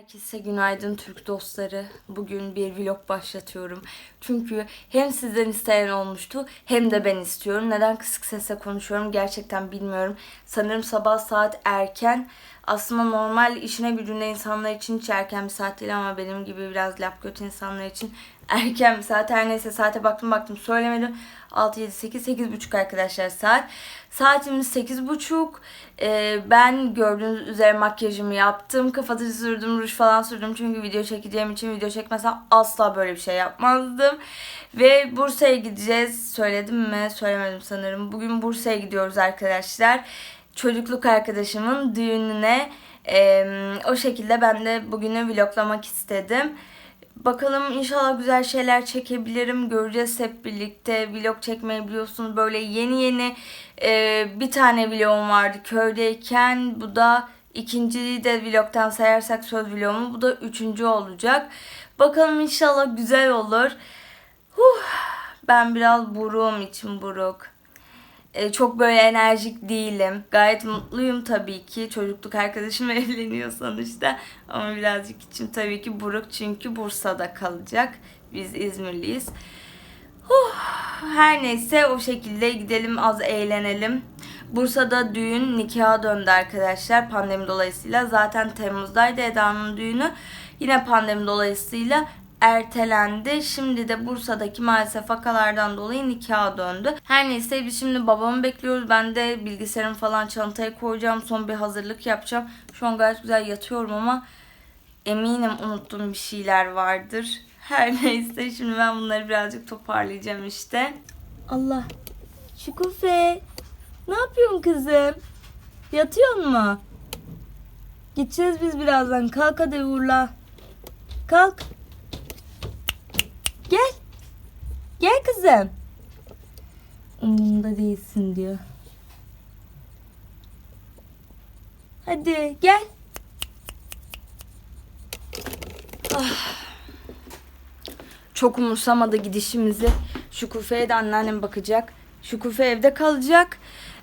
Herkese günaydın Türk dostları. Bugün bir vlog başlatıyorum. Çünkü hem sizden isteyen olmuştu hem de ben istiyorum. Neden kısık sesle konuşuyorum gerçekten bilmiyorum. Sanırım sabah saat erken. Aslında normal işine gücünde insanlar için hiç erken bir saat değil ama benim gibi biraz lap göt insanlar için erken saat. Her neyse saate baktım baktım söylemedim. 6, 7, 8, 8 buçuk arkadaşlar saat. Saatimiz 8 buçuk. Ee, ben gördüğünüz üzere makyajımı yaptım. Kapatıcı sürdüm, ruj falan sürdüm. Çünkü video çekeceğim için video çekmesem asla böyle bir şey yapmazdım. Ve Bursa'ya gideceğiz. Söyledim mi? Söylemedim sanırım. Bugün Bursa'ya gidiyoruz arkadaşlar. Çocukluk arkadaşımın düğününe. Ee, o şekilde ben de bugünü vloglamak istedim. Bakalım inşallah güzel şeyler çekebilirim. Göreceğiz hep birlikte. Vlog çekmeyi biliyorsunuz böyle yeni yeni e, bir tane vlogum vardı köydeyken. Bu da ikinciyi de vlogtan sayarsak söz vlogumu. Bu da üçüncü olacak. Bakalım inşallah güzel olur. Huh, ben biraz buruğum için buruk. E, çok böyle enerjik değilim. Gayet mutluyum tabii ki. Çocukluk arkadaşım evleniyor sonuçta. Ama birazcık içim tabii ki buruk çünkü Bursa'da kalacak. Biz İzmirliyiz. Huh, her neyse o şekilde gidelim az eğlenelim. Bursa'da düğün nikaha döndü arkadaşlar pandemi dolayısıyla. Zaten Temmuz'daydı Eda'nın düğünü. Yine pandemi dolayısıyla ertelendi. Şimdi de Bursa'daki maalesef vakalardan dolayı nikaha döndü. Her neyse biz şimdi babamı bekliyoruz. Ben de bilgisayarımı falan çantaya koyacağım. Son bir hazırlık yapacağım. Şu an gayet güzel yatıyorum ama eminim unuttuğum bir şeyler vardır. Her neyse şimdi ben bunları birazcık toparlayacağım işte. Allah. Şükufe. Ne yapıyorsun kızım? Yatıyor mu? Gideceğiz biz birazdan. Kalk hadi uğurla. Kalk. Gel. Gel kızım. Umurumda değilsin diyor. Hadi gel. Ah. Çok umursamadı gidişimizi. Şükufe'ye de anneannem bakacak. Şükufe evde kalacak.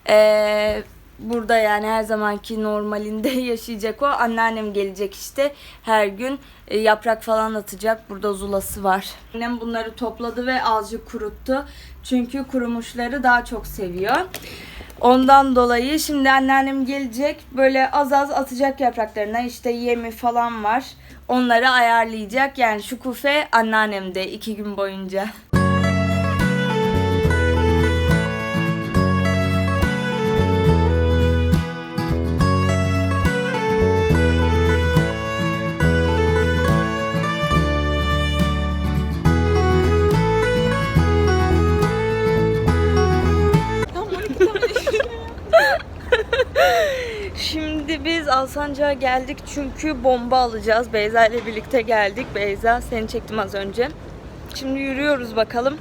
Ee, burada yani her zamanki normalinde yaşayacak o. Anneannem gelecek işte her gün e, yaprak falan atacak. Burada zulası var. Annem bunları topladı ve azıcık kuruttu. Çünkü kurumuşları daha çok seviyor. Ondan dolayı şimdi anneannem gelecek. Böyle az az atacak yapraklarına. işte yemi falan var. Onları ayarlayacak. Yani şu kufe anneannemde iki gün boyunca. Alsancak'a geldik çünkü bomba alacağız. Beyza ile birlikte geldik. Beyza seni çektim az önce. Şimdi yürüyoruz bakalım.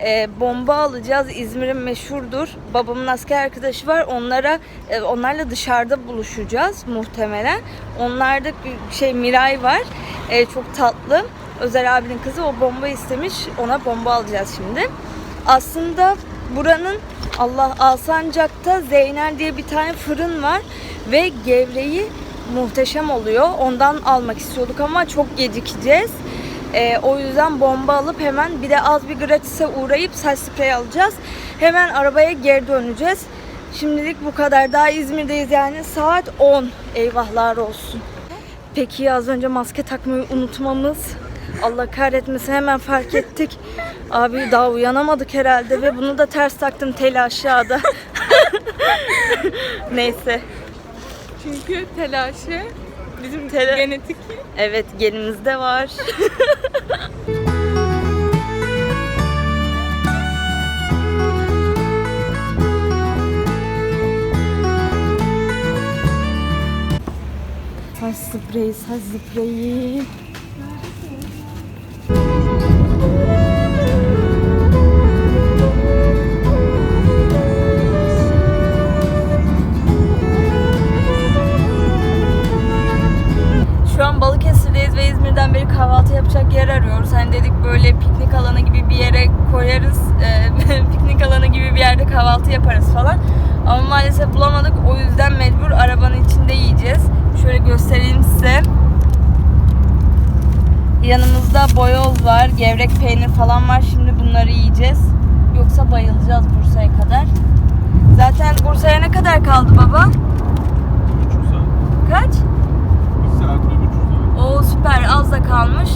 Ee, bomba alacağız. İzmir'in meşhurdur. Babamın asker arkadaşı var. Onlara e, onlarla dışarıda buluşacağız muhtemelen. Onlarda şey Miray var. Ee, çok tatlı. Özer abinin kızı o bomba istemiş. Ona bomba alacağız şimdi. Aslında buranın Allah Alsancak'ta Zeynel diye bir tane fırın var ve gevreği muhteşem oluyor. Ondan almak istiyorduk ama çok gecikeceğiz. Ee, o yüzden bomba alıp hemen bir de az bir gratis'e uğrayıp saç spreyi alacağız. Hemen arabaya geri döneceğiz. Şimdilik bu kadar. Daha İzmir'deyiz yani. Saat 10. Eyvahlar olsun. Peki az önce maske takmayı unutmamız. Allah kahretmesin hemen fark ettik. Abi daha uyanamadık herhalde ve bunu da ters taktım teli aşağıda. Neyse. Çünkü telaşı bizim Tela- genetik Evet genimizde var. saç spreyi, saç spreyi. İzmir'den beri kahvaltı yapacak yer arıyoruz. Hani dedik böyle piknik alanı gibi bir yere koyarız. e, piknik alanı gibi bir yerde kahvaltı yaparız falan. Ama maalesef bulamadık. O yüzden mecbur arabanın içinde yiyeceğiz. Şöyle göstereyim size. Burada boyoz var, gevrek peynir falan var. Şimdi bunları yiyeceğiz. Yoksa bayılacağız Bursa'ya kadar. Zaten Bursa'ya ne kadar kaldı baba? Buçuk saat. Kaç? Bir saat Oo süper az da kalmış.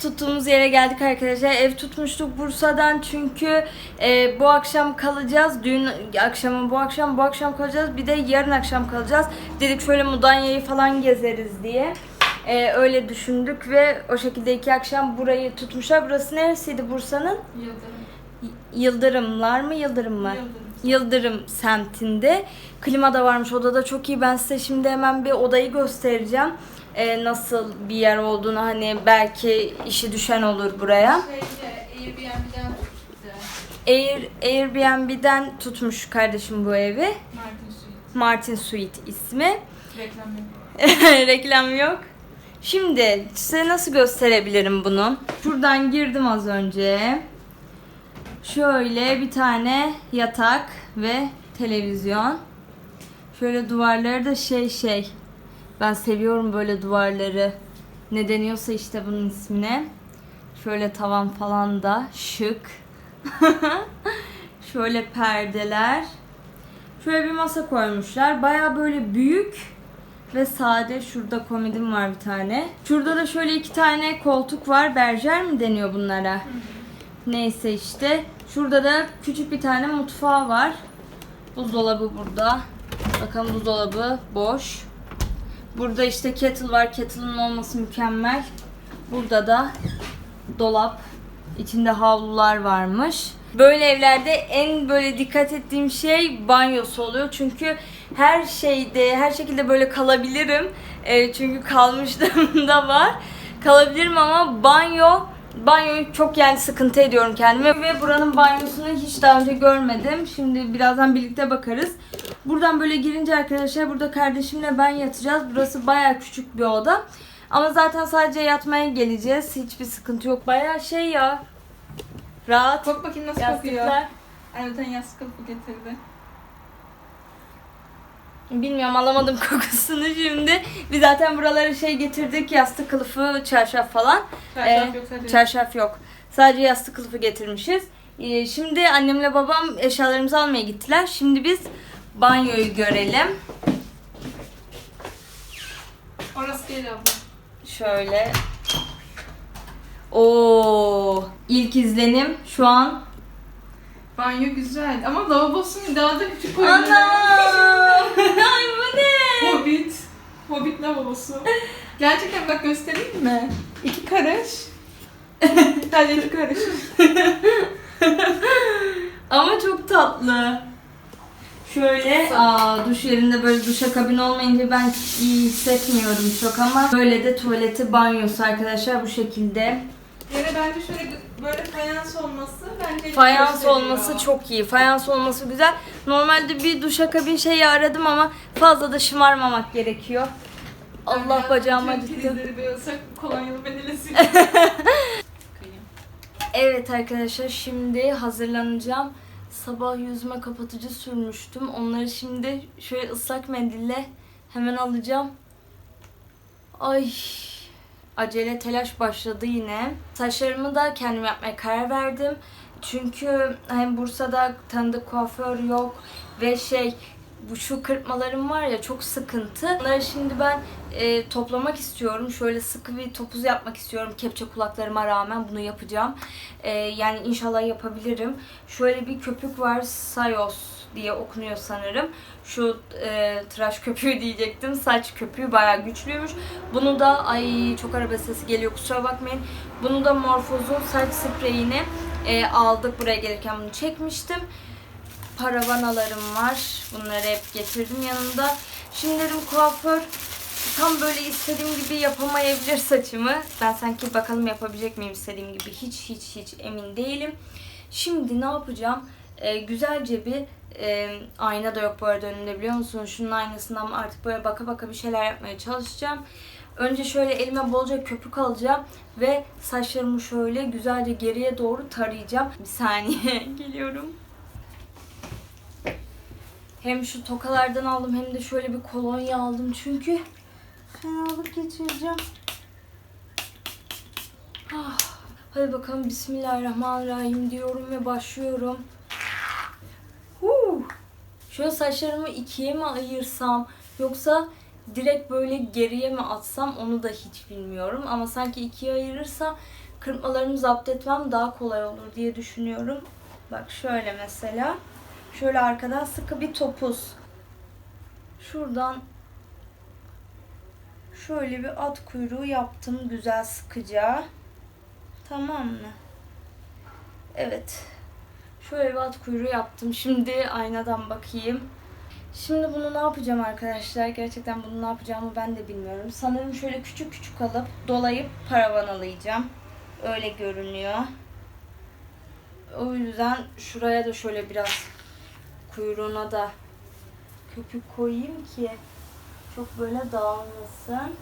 Tuttuğumuz yere geldik arkadaşlar. Ev tutmuştuk Bursa'dan çünkü e, bu akşam kalacağız. Dün akşamı bu akşam, bu akşam kalacağız. Bir de yarın akşam kalacağız. Dedik şöyle Mudanya'yı falan gezeriz diye. E, öyle düşündük ve o şekilde iki akşam burayı tutmuşlar. Burası neresiydi Bursa'nın? Yıldırımlar mı Yıldırım mı? Yıldırım semtinde. Klima da varmış odada çok iyi. Ben size şimdi hemen bir odayı göstereceğim. Ee, nasıl bir yer olduğunu hani belki işi düşen olur buraya. Şeyde Airbnb'den tuttu. Air, Airbnb'den tutmuş kardeşim bu evi. Martin Suite. Martin Suite ismi. Reklam yapıyor. Reklam yok. Şimdi size nasıl gösterebilirim bunu? Şuradan girdim az önce. Şöyle bir tane yatak ve televizyon. Şöyle duvarları da şey şey. Ben seviyorum böyle duvarları. Ne deniyorsa işte bunun ismine. Şöyle tavan falan da şık. Şöyle perdeler. Şöyle bir masa koymuşlar. Baya böyle büyük ve sade. Şurada komedim var bir tane. Şurada da şöyle iki tane koltuk var. Berjer mi deniyor bunlara? Neyse işte. Şurada da küçük bir tane mutfağı var. Buzdolabı burada. Bakın buzdolabı boş. Burada işte kettle var. Kettle'ın olması mükemmel. Burada da dolap. İçinde havlular varmış. Böyle evlerde en böyle dikkat ettiğim şey banyosu oluyor. Çünkü her şeyde, her şekilde böyle kalabilirim. E, çünkü kalmışlığım da var. Kalabilirim ama banyo Banyoyu çok yani sıkıntı ediyorum kendime ve buranın banyosunu hiç daha önce görmedim. Şimdi birazdan birlikte bakarız. Buradan böyle girince arkadaşlar burada kardeşimle ben yatacağız. Burası baya küçük bir oda. Ama zaten sadece yatmaya geleceğiz. Hiçbir sıkıntı yok. Baya şey ya. Rahat. Kok bakayım nasıl kokuyor. Yastıklar. Anne yastık kılıfı getirdi. Bilmiyorum alamadım kokusunu şimdi. Biz zaten buralara şey getirdik. Yastık kılıfı, çarşaf falan. Çarşaf Ee, yok sadece. Çarşaf yok. Sadece yastık kılıfı getirmişiz. Ee, şimdi annemle babam eşyalarımızı almaya gittiler. Şimdi biz banyoyu görelim. Orası değil abla. Şöyle. Oo, ilk izlenim şu an. Banyo güzel ama lavabosunu daha da küçük koydular. Ana! Ay bu ne? Hobbit. Hobbit lavabosu. Gerçekten bak göstereyim mi? İki karış. Sadece iki karış. Ama çok tatlı. Şöyle aa, duş yerinde böyle duşa kabin olmayınca ben iyi hissetmiyorum çok ama böyle de tuvaleti banyosu arkadaşlar bu şekilde. Yere bence şöyle böyle fayans olması bence Fayans olması çok iyi. Fayans olması güzel. Normalde bir duşakabin şeyi aradım ama fazla da şımarmamak gerekiyor. Allah tüm acıttı. kolonyalı Evet arkadaşlar şimdi hazırlanacağım. Sabah yüzüme kapatıcı sürmüştüm. Onları şimdi şöyle ıslak mendille hemen alacağım. Ay acele telaş başladı yine. Saçlarımı da kendim yapmaya karar verdim. Çünkü hem Bursa'da tanıdık kuaför yok ve şey bu şu kırpmalarım var ya çok sıkıntı. Bunları şimdi ben e, toplamak istiyorum. Şöyle sıkı bir topuz yapmak istiyorum. Kepçe kulaklarıma rağmen bunu yapacağım. E, yani inşallah yapabilirim. Şöyle bir köpük var. Sayos diye okunuyor sanırım. Şu e, tıraş köpüğü diyecektim. Saç köpüğü bayağı güçlüymüş. Bunu da ay çok araba sesi geliyor kusura bakmayın. Bunu da Morphos'un saç spreyini e, aldık buraya gelirken bunu çekmiştim paravanalarım var. Bunları hep getirdim yanımda. Şimdi dedim kuaför tam böyle istediğim gibi yapamayabilir saçımı. Ben sanki bakalım yapabilecek miyim istediğim gibi. Hiç hiç hiç emin değilim. Şimdi ne yapacağım? Ee, güzelce bir e, ayna da yok bu arada önümde biliyor musunuz? Şunun aynasından artık böyle baka baka bir şeyler yapmaya çalışacağım. Önce şöyle elime bolca köpük alacağım ve saçlarımı şöyle güzelce geriye doğru tarayacağım. Bir saniye geliyorum. Hem şu tokalardan aldım hem de şöyle bir kolonya aldım çünkü fenalık geçireceğim. Ah, hadi bakalım Bismillahirrahmanirrahim diyorum ve başlıyorum. Huu. Şöyle saçlarımı ikiye mi ayırsam yoksa direkt böyle geriye mi atsam onu da hiç bilmiyorum. Ama sanki ikiye ayırırsam kırpmalarımı zapt etmem daha kolay olur diye düşünüyorum. Bak şöyle mesela. Şöyle arkadan sıkı bir topuz. Şuradan şöyle bir at kuyruğu yaptım güzel sıkıca. Tamam mı? Evet. Şöyle bir at kuyruğu yaptım. Şimdi aynadan bakayım. Şimdi bunu ne yapacağım arkadaşlar? Gerçekten bunu ne yapacağımı ben de bilmiyorum. Sanırım şöyle küçük küçük alıp dolayıp paravaнаlayacağım. Öyle görünüyor. O yüzden şuraya da şöyle biraz kuyruğuna da köpük koyayım ki çok böyle dağılmasın.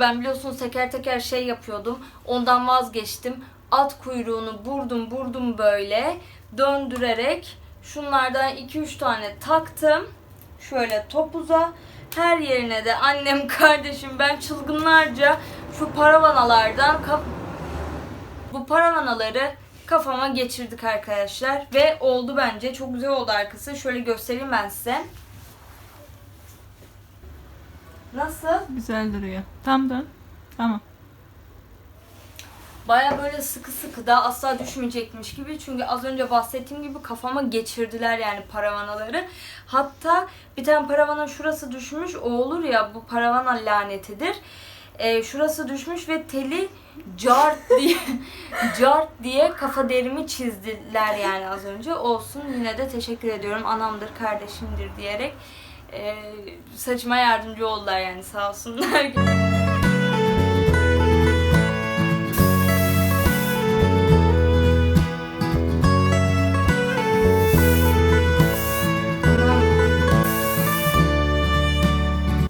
Ben biliyorsunuz teker teker şey yapıyordum. Ondan vazgeçtim. At kuyruğunu burdum burdum böyle döndürerek şunlardan 2-3 tane taktım. Şöyle topuza. Her yerine de annem, kardeşim ben çılgınlarca şu paravanalardan bu paravanaları kafama geçirdik arkadaşlar. Ve oldu bence. Çok güzel oldu arkası. Şöyle göstereyim ben size. Nasıl? Güzel duruyor. Tam dön. Tamam. Baya böyle sıkı sıkı da asla düşmeyecekmiş gibi. Çünkü az önce bahsettiğim gibi kafama geçirdiler yani paravanaları. Hatta bir tane paravana şurası düşmüş. O olur ya bu paravana lanetidir. Ee, şurası düşmüş ve teli cart diye cart diye kafa derimi çizdiler yani az önce. Olsun yine de teşekkür ediyorum. Anamdır, kardeşimdir diyerek ee, saçıma yardımcı oldular yani sağ olsunlar.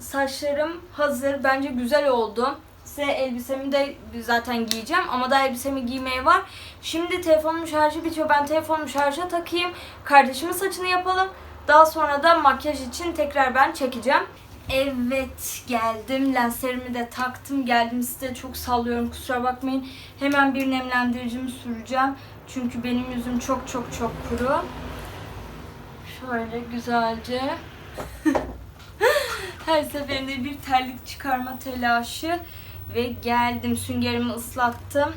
Saçlarım hazır. Bence güzel oldu. Size elbisemi de zaten giyeceğim ama daha elbisemi giymeye var. Şimdi telefonumun şarjı bitiyor. Ben telefonumu şarja takayım. Kardeşimin saçını yapalım. Daha sonra da makyaj için tekrar ben çekeceğim. Evet geldim. Lenslerimi de taktım. Geldim size çok sallıyorum. Kusura bakmayın. Hemen bir nemlendiricimi süreceğim. Çünkü benim yüzüm çok çok çok kuru. Şöyle güzelce. Her seferinde bir terlik çıkarma telaşı ve geldim süngerimi ıslattım.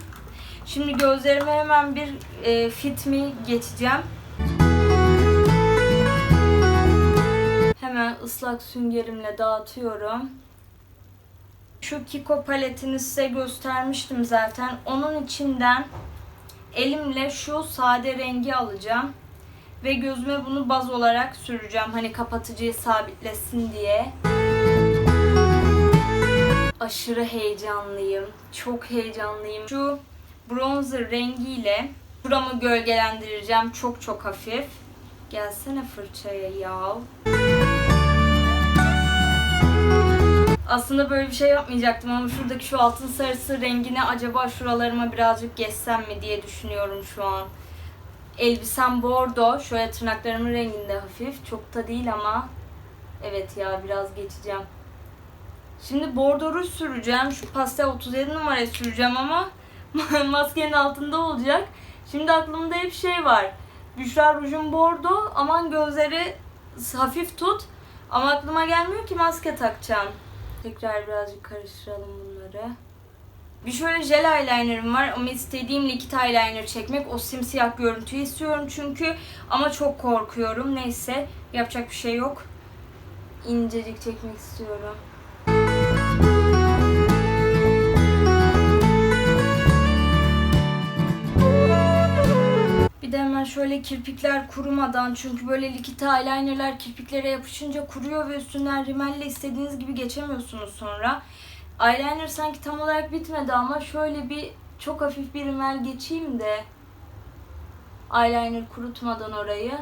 Şimdi gözlerime hemen bir e, fit mi geçeceğim. Hemen ıslak süngerimle dağıtıyorum. Şu Kiko paletini size göstermiştim zaten. Onun içinden elimle şu sade rengi alacağım. Ve gözüme bunu baz olarak süreceğim. Hani kapatıcıyı sabitlesin diye. Aşırı heyecanlıyım. Çok heyecanlıyım. Şu bronzer rengiyle şuramı gölgelendireceğim. Çok çok hafif. Gelsene fırçaya ya. Aslında böyle bir şey yapmayacaktım ama şuradaki şu altın sarısı rengini acaba şuralarıma birazcık geçsem mi diye düşünüyorum şu an. Elbisem bordo. Şöyle tırnaklarımın renginde hafif. Çok da değil ama. Evet ya biraz geçeceğim. Şimdi bordo ruj süreceğim. Şu pastel 37 numarayı süreceğim ama maskenin altında olacak. Şimdi aklımda hep şey var. Büşra rujun bordo. Aman gözleri hafif tut. Ama aklıma gelmiyor ki maske takacağım. Tekrar birazcık karıştıralım bunları. Bir şöyle jel eyelinerım var ama istediğim likit eyeliner çekmek. O simsiyah görüntüyü istiyorum çünkü. Ama çok korkuyorum. Neyse yapacak bir şey yok. İncecik çekmek istiyorum. Şöyle kirpikler kurumadan çünkü böyle likit eyelinerler kirpiklere yapışınca kuruyor ve üstünden rimelle istediğiniz gibi geçemiyorsunuz sonra. Eyeliner sanki tam olarak bitmedi ama şöyle bir çok hafif bir rimel geçeyim de. Eyeliner kurutmadan orayı.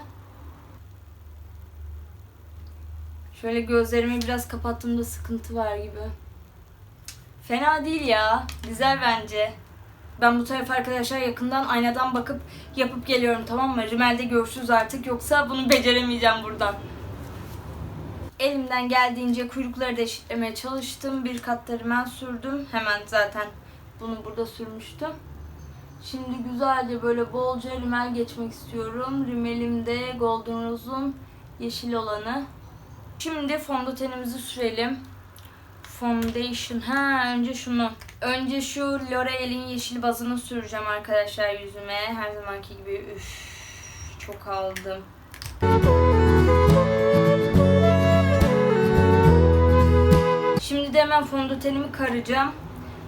Şöyle gözlerimi biraz kapattığımda sıkıntı var gibi. Fena değil ya. Güzel bence. Ben bu tarafa arkadaşlar yakından aynadan bakıp yapıp geliyorum tamam mı? Rimel'de görüşürüz artık yoksa bunu beceremeyeceğim buradan. Elimden geldiğince kuyrukları da eşitlemeye çalıştım. Bir kat da rimel sürdüm. Hemen zaten bunu burada sürmüştüm. Şimdi güzelce böyle bolca rimel geçmek istiyorum. Rimelim de Golden Rose'un yeşil olanı. Şimdi fondötenimizi sürelim. Foundation. Ha önce şunu. Önce şu L'Oreal'in yeşil bazını süreceğim arkadaşlar yüzüme. Her zamanki gibi üf çok aldım. Şimdi de hemen fondötenimi karacağım.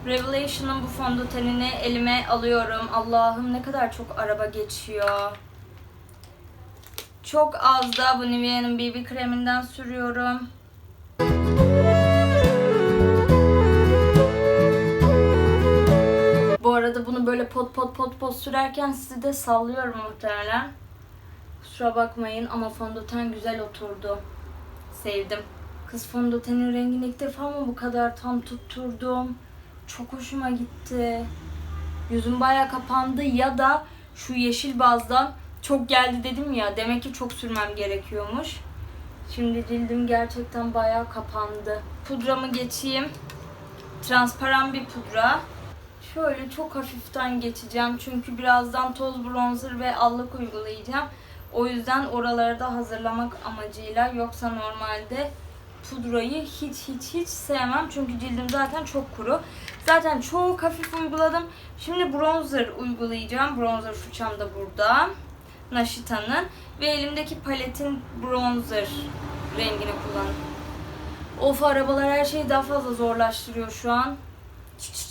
Revelation'ın bu fondötenini elime alıyorum. Allah'ım ne kadar çok araba geçiyor. Çok az da bu Nivea'nın BB kreminden sürüyorum. Böyle pot pot pot pot sürerken sizi de sallıyorum muhtemelen. Kusura bakmayın ama fondöten güzel oturdu. Sevdim. Kız fondötenin rengini ilk defa mı bu kadar tam tutturdum? Çok hoşuma gitti. Yüzüm baya kapandı ya da şu yeşil bazdan çok geldi dedim ya. Demek ki çok sürmem gerekiyormuş. Şimdi cildim gerçekten baya kapandı. Pudramı geçeyim. Transparan bir pudra. Şöyle çok hafiften geçeceğim çünkü birazdan toz bronzer ve allık uygulayacağım. O yüzden oraları da hazırlamak amacıyla yoksa normalde pudrayı hiç hiç hiç sevmem çünkü cildim zaten çok kuru. Zaten çok hafif uyguladım. Şimdi bronzer uygulayacağım. Bronzer fırçam da burada. Naşita'nın ve elimdeki paletin bronzer rengini kullandım. Of arabalar her şeyi daha fazla zorlaştırıyor şu an. Çıt çıt.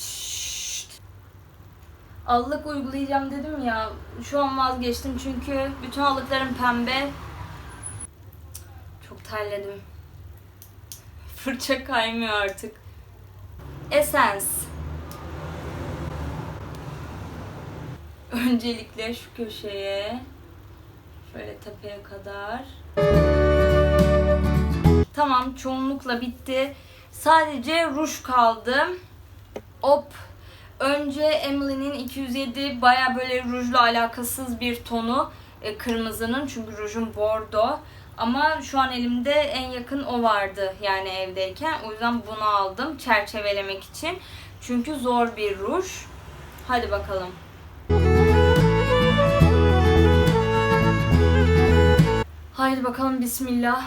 Allık uygulayacağım dedim ya. Şu an vazgeçtim çünkü bütün allıklarım pembe. Çok terledim. Fırça kaymıyor artık. Essence. Öncelikle şu köşeye. Şöyle tepeye kadar. Tamam çoğunlukla bitti. Sadece ruj kaldı. Hop. Önce Emily'nin 207 baya böyle rujla alakasız bir tonu e, kırmızının çünkü rujum bordo. Ama şu an elimde en yakın o vardı yani evdeyken. O yüzden bunu aldım çerçevelemek için. Çünkü zor bir ruj. Hadi bakalım. Haydi bakalım bismillah.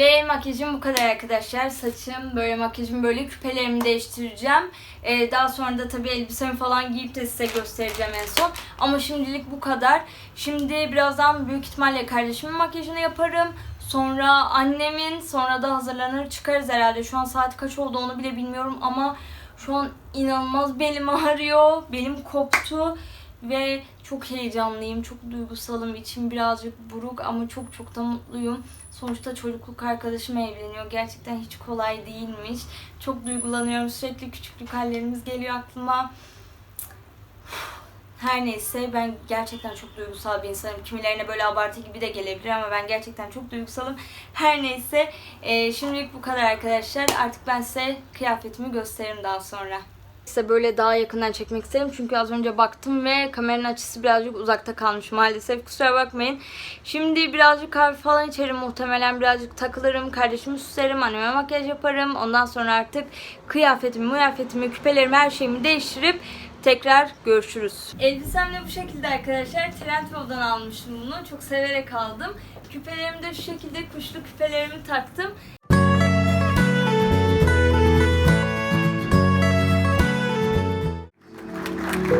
Ve makyajım bu kadar arkadaşlar. Saçım böyle makyajım böyle küpelerimi değiştireceğim. Ee, daha sonra da tabii elbisemi falan giyip de size göstereceğim en son. Ama şimdilik bu kadar. Şimdi birazdan büyük ihtimalle kardeşimin makyajını yaparım. Sonra annemin sonra da hazırlanır çıkarız herhalde. Şu an saat kaç oldu onu bile bilmiyorum ama şu an inanılmaz belim ağrıyor. Belim koptu. Ve çok heyecanlıyım, çok duygusalım. İçim birazcık buruk ama çok çok da mutluyum. Sonuçta çocukluk arkadaşım evleniyor. Gerçekten hiç kolay değilmiş. Çok duygulanıyorum. Sürekli küçüklük hallerimiz geliyor aklıma. Her neyse ben gerçekten çok duygusal bir insanım. Kimilerine böyle abartı gibi de gelebilir ama ben gerçekten çok duygusalım. Her neyse e, şimdilik bu kadar arkadaşlar. Artık ben size kıyafetimi gösteririm daha sonra. Size böyle daha yakından çekmek isterim çünkü az önce baktım ve kameranın açısı birazcık uzakta kalmış maalesef kusura bakmayın. Şimdi birazcık kahve falan içerim muhtemelen birazcık takılırım, kardeşimi süslerim, anneme makyaj yaparım. Ondan sonra artık kıyafetimi, muyafetimi, küpelerimi her şeyimi değiştirip tekrar görüşürüz. Elbisem de bu şekilde arkadaşlar. Trendyol'dan almıştım bunu. Çok severek aldım. Küpelerimi de şu şekilde kuşlu küpelerimi taktım. İyi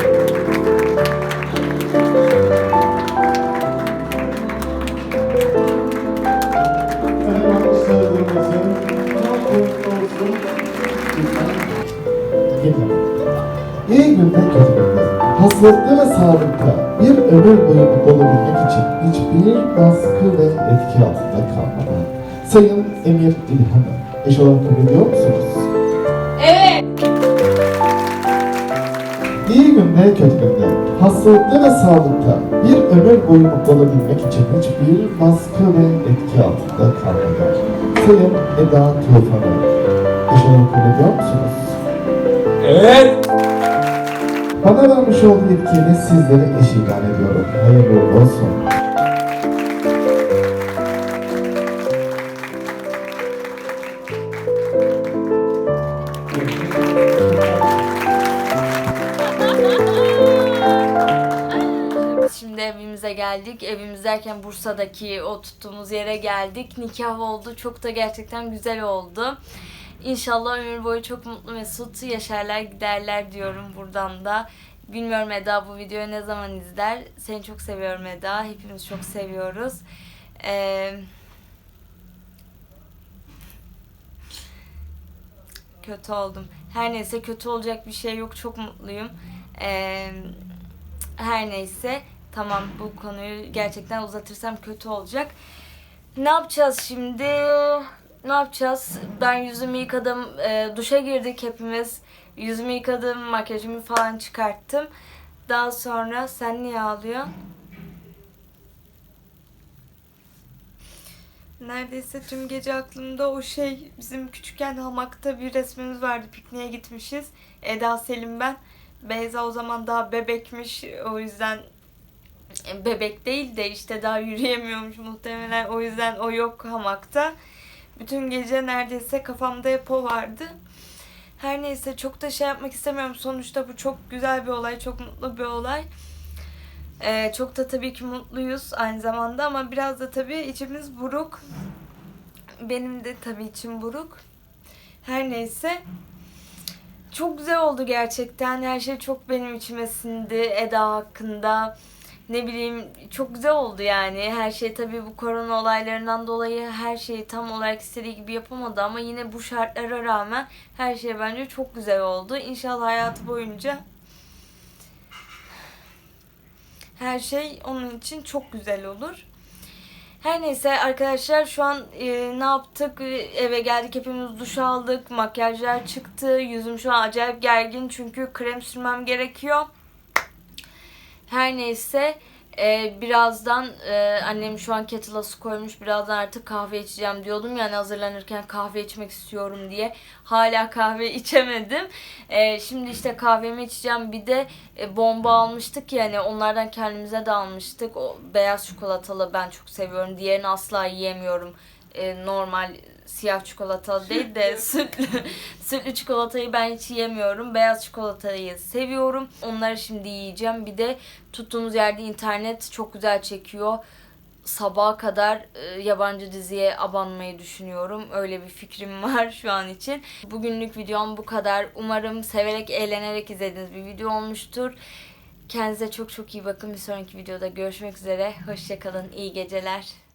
günde kötü günde. Has Hastalıkta ve sağlıkta bir ömür boyu mutlu olabilmek için hiçbir baskı ve etki altında kalmadan. Sayın Emir İlhan'ı eş olarak kabul ediyor musunuz? Kötü günde, hastalıkta ve sağlıkta bir ömür boyu mutlu olabilmek için hiçbir baskı ve etki altında kalmadan. Sayın Eda olarak kabul ediyor musunuz? Evet. Bana vermiş olduğu yetkiyle sizlere eş ilan ediyorum. Hayırlı olsun. Geldik. Evimiz derken Bursa'daki o tuttuğumuz yere geldik. Nikah oldu. Çok da gerçekten güzel oldu. İnşallah ömür boyu çok mutlu mesut yaşarlar giderler diyorum buradan da. Bilmiyorum Eda bu videoyu ne zaman izler. Seni çok seviyorum Eda. Hepimiz çok seviyoruz. Ee, kötü oldum. Her neyse kötü olacak bir şey yok. Çok mutluyum. Ee, her neyse tamam bu konuyu gerçekten uzatırsam kötü olacak. Ne yapacağız şimdi? Ne yapacağız? Ben yüzümü yıkadım. e, duşa girdik hepimiz. Yüzümü yıkadım. Makyajımı falan çıkarttım. Daha sonra sen niye ağlıyorsun? Neredeyse tüm gece aklımda o şey bizim küçükken hamakta bir resmimiz vardı. Pikniğe gitmişiz. Eda Selim ben. Beyza o zaman daha bebekmiş. O yüzden bebek değil de işte daha yürüyemiyormuş muhtemelen. O yüzden o yok hamakta. Bütün gece neredeyse kafamda hep o vardı. Her neyse çok da şey yapmak istemiyorum. Sonuçta bu çok güzel bir olay, çok mutlu bir olay. Ee, çok da tabii ki mutluyuz aynı zamanda ama biraz da tabii içimiz buruk. Benim de tabii içim buruk. Her neyse. Çok güzel oldu gerçekten. Her şey çok benim içime sindi. Eda hakkında. Ne bileyim çok güzel oldu yani. Her şey tabii bu korona olaylarından dolayı her şeyi tam olarak istediği gibi yapamadı ama yine bu şartlara rağmen her şey bence çok güzel oldu. İnşallah hayatı boyunca her şey onun için çok güzel olur. Her neyse arkadaşlar şu an e, ne yaptık? E, Eve geldik hepimiz duş aldık. Makyajlar çıktı. Yüzüm şu an acayip gergin çünkü krem sürmem gerekiyor. Her neyse e, birazdan e, annem şu an kettle'a su koymuş. Birazdan artık kahve içeceğim diyordum. Yani hazırlanırken kahve içmek istiyorum diye. Hala kahve içemedim. E, şimdi işte kahvemi içeceğim. Bir de e, bomba almıştık yani onlardan kendimize de almıştık. O beyaz çikolatalı ben çok seviyorum. Diğerini asla yiyemiyorum. E, normal siyah çikolatalı değil de sütlü, sütlü çikolatayı ben hiç yiyemiyorum. Beyaz çikolatayı seviyorum. Onları şimdi yiyeceğim. Bir de tuttuğumuz yerde internet çok güzel çekiyor. Sabaha kadar e, yabancı diziye abanmayı düşünüyorum. Öyle bir fikrim var şu an için. Bugünlük videom bu kadar. Umarım severek, eğlenerek izlediğiniz bir video olmuştur. Kendinize çok çok iyi bakın. Bir sonraki videoda görüşmek üzere. Hoşçakalın. İyi geceler.